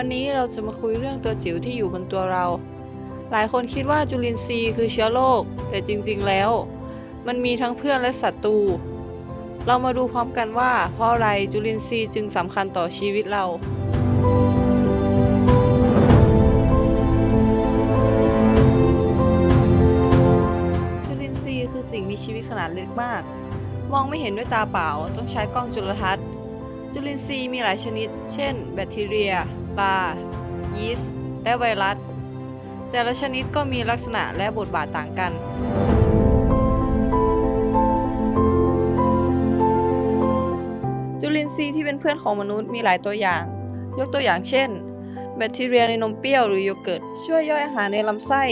วันนี้เราจะมาคุยเรื่องตัวจิ๋วที่อยู่บนตัวเรา หลายคนคิดว่าจุลินทรีย์คือเชื้อโรคแต่จริงๆแล้ว มันมีทั้งเพื่อนและศัตรู เรามาดูพร้อมกันว่า เพราะอะไรจุลินทรีย์จึงสำคัญต่อชีวิตเราจุลินทรีย์คือสิ่งมีชีวิตขนาดเล็กมาก มองไม่เห็นด้วยตาเปล่า ต้องใช้กล้องจุลทรรศน์ จุลินทรีย์มีหลายชนิด เช่น แบคทีเรียปลา ยีสต์ และไวรัส แต่ละชนิดก็มีลักษณะและบทบาทต่างกัน จุลินทรีย์ที่เป็นเพื่อนของมนุษย์มีหลายตัวอย่าง ยกตัวอย่างเช่น แบคทีเรียในนมเปรี้ยวหรือโยเกิร์ต ช่วยย่อยอาหารในลำไส้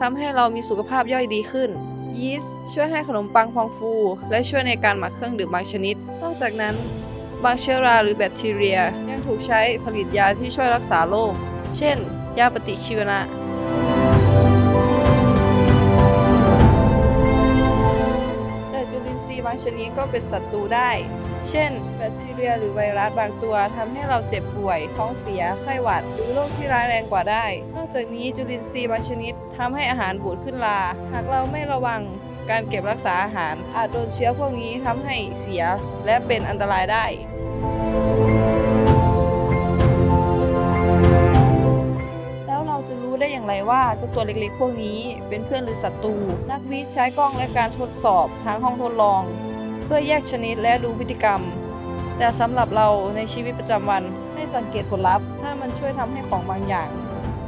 ทำให้เรามีสุขภาพย่อยดีขึ้นยีสต์ช่วยให้ขนมปังพองฟู และช่วยในการหมักเครื่องดื่มบางชนิด นอกจากนั้น บางเชื้อราหรือแบคทีเรีย ยังถูกใช้ผลิตยาที่ช่วยรักษาโรค เช่น ยาปฏิชีวนะ แต่จุลินทรีย์บางชนิดก็เป็นศัตรูได้ เช่น แบคทีเรียหรือไวรัสบางตัวทำให้เราเจ็บป่วย ท้องเสีย ไข้หวัด หรือโรคที่ร้ายแรงกว่าได้ นอกจากนี้จุลินทรีย์บางชนิดทำให้อาหารบูดขึ้นลา หากเราไม่ระวังการเก็บรักษาอาหารอาจโดนเชื้อพวกนี้ทำให้เสียและเป็นอันตรายได้ ว่าเจ้าตัวเล็กๆ พวกนี้เป็นเพื่อนหรือศัตรู นักวิทย์ใช้กล้องและการทดสอบทางห้องทดลอง เพื่อแยกชนิดและดูพฤติกรรม แต่สำหรับเราในชีวิตประจำวันให้สังเกตผลลัพธ์ ถ้ามันช่วยทำให้ของบางอย่าง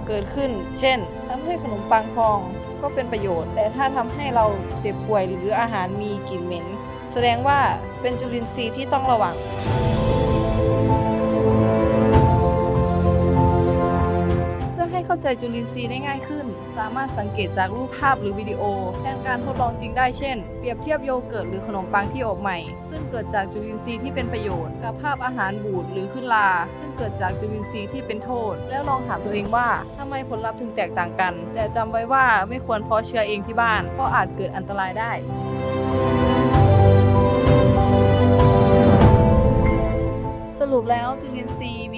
เกิดขึ้น เช่นทำให้ขนมปังพองก็เป็นประโยชน์ แต่ถ้าทำให้เราเจ็บป่วยหรืออาหารมีกลิ่นเหม็น แสดงว่าเป็นจุลินทรีย์ที่ต้องระวัง พื่จุลินทรีย์ได้ง่ายขึ้น สามารถสังเกตจากรูปภาพหรือวิดีโอแทนการทดลองจริงได้เช่น เปรียบเทียบโยเกิร์ตหรือขนมปังที่อบใหม่ ซึ่งเกิดจากจุลินทรีย์ที่เป็นประโยชน์ กับภาพอาหารบูดหรือขึ้นลา ซึ่งเกิดจากจุลินทรีย์ที่เป็นโทษ แล้วลองถามตัวเองว่าทำไมผลลัพธ์ถึงแตกต่างกัน แต่จำไว้ว่าไม่ควรเพาะเชื้อเองที่บ้านเพราะอาจเกิดอันตรายได้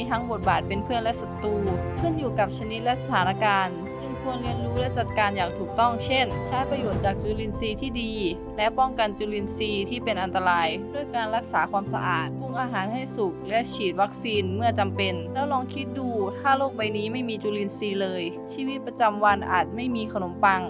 ีทั้งบทบาทเป็นเพื่อนและศัตรู ขึ้นอยู่กับชนิดและสถานการณ์ จึงควรเรียนรู้และจัดการอย่างถูกต้อง เช่น ใช้ประโยชน์จากจุลินทรีย์ที่ดี และป้องกันจุลินทรีย์ที่เป็นอันตราย ด้วยการรักษาความสะอาด ปรุงอาหารให้สุก และฉีดวัคซีนเมื่อจำเป็น แล้วลองคิดดู ถ้าโลกใบนี้ไม่มีจุลินทรีย์เลย ชีวิตประจำวันอาจไม่มีขนมปัง